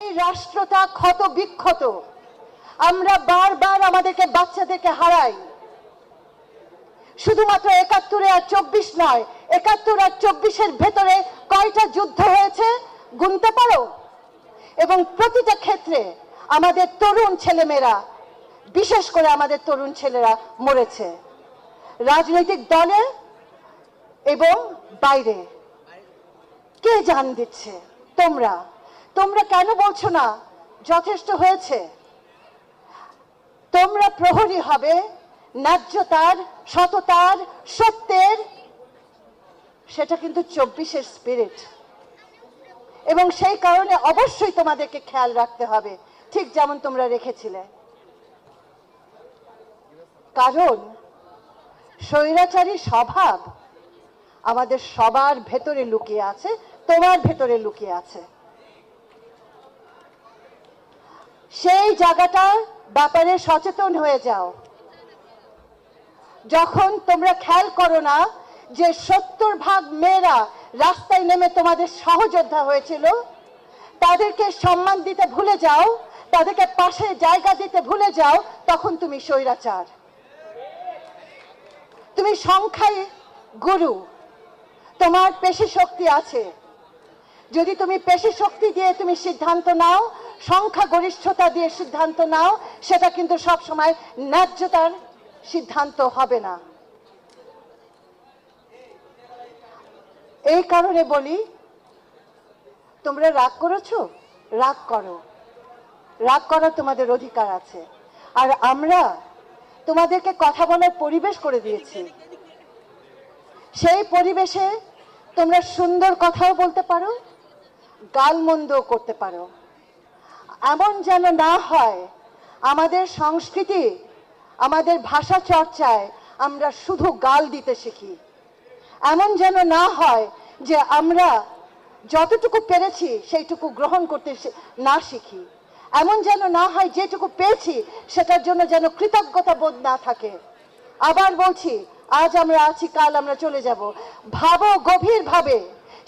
এই রাষ্ট্রটা ক্ষত বিক্ষত। আমরা বারবার আমাদেরকে বাচ্চাদেরকে হারাই। শুধুমাত্র একাত্তরে আর চব্বিশ নয়, একাত্তর আর চব্বিশের ভেতরে কয়টা যুদ্ধ হয়েছে গুনতে পারো? এবং প্রতিটা ক্ষেত্রে আমাদের তরুণ ছেলেমেয়েরা, বিশেষ করে আমাদের তরুণ ছেলেরা মরেছে। রাজনৈতিক দলে এবং বাইরে। কে জান দিচ্ছে? তোমরা। তোমরা কেন বলছো না? যথেষ্ট হয়েছে। তোমরা প্রহরী হবে ন্যায্যতার, সততার, সত্যের, সেটা কিন্তু চব্বিশের স্পিরিট এবং সেই কারণে অবশ্যই তোমাদেরকে খেয়াল রাখতে হবে, ঠিক যেমন তোমরা রেখেছিলে। কারণ স্বৈরাচারী স্বভাব আমাদের সবার ভেতরে লুকিয়ে আছে, তোমার ভেতরে লুকিয়ে আছে। সেই জায়গাটার ব্যাপারে সচেতন হয়ে যাও। যখন তোমরা খেয়াল করো না যে সত্তর ভাগ মেয়েরা রাস্তায় নেমে তোমাদের সহযোদ্ধা হয়েছিল, তাদেরকে সম্মান দিতে ভুলে যাও, তাদেরকে পাশে জায়গা দিতে ভুলে যাও, তখন তুমি স্বৈরাচার। তুমি সংখ্যায় গুরু। তোমার পেশি শক্তি আছে। যদি তুমি পেশি শক্তি দিয়ে তুমি সিদ্ধান্ত নাও সংখ্যা গরিষ্ঠতা দিয়ে সিদ্ধান্ত নাও, সেটা কিন্তু সব সময় ন্যায্যতার সিদ্ধান্ত হবে না। এই কারণে বলি, তোমরা রাগ করেছ? রাগ করো। রাগ করার তোমাদের অধিকার আছে। আর আমরা তোমাদেরকে কথা বলার পরিবেশ করে দিয়েছি। সেই পরিবেশে তোমরা সুন্দর কথাও বলতে পারো, গালমন্দও করতে পারো। এমন যেন না হয়, আমাদের সংস্কৃতি, আমাদের ভাষা চর্চায় আমরা শুধু গাল দিতে শিখি। এমন যেন না হয় যে আমরা যতটুকু পেরেছি সেইটুকু গ্রহণ করতে না শিখি। এমন যেন না হয় যেটুকু পেয়েছি সেটার জন্য যেন কৃতজ্ঞতা বোধ না থাকে। আবার বলছি, আজ আমরা আছি, কাল আমরা চলে যাব। ভাবো গভীরভাবে,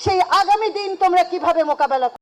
সেই আগামী দিন তোমরা কীভাবে মোকাবেলা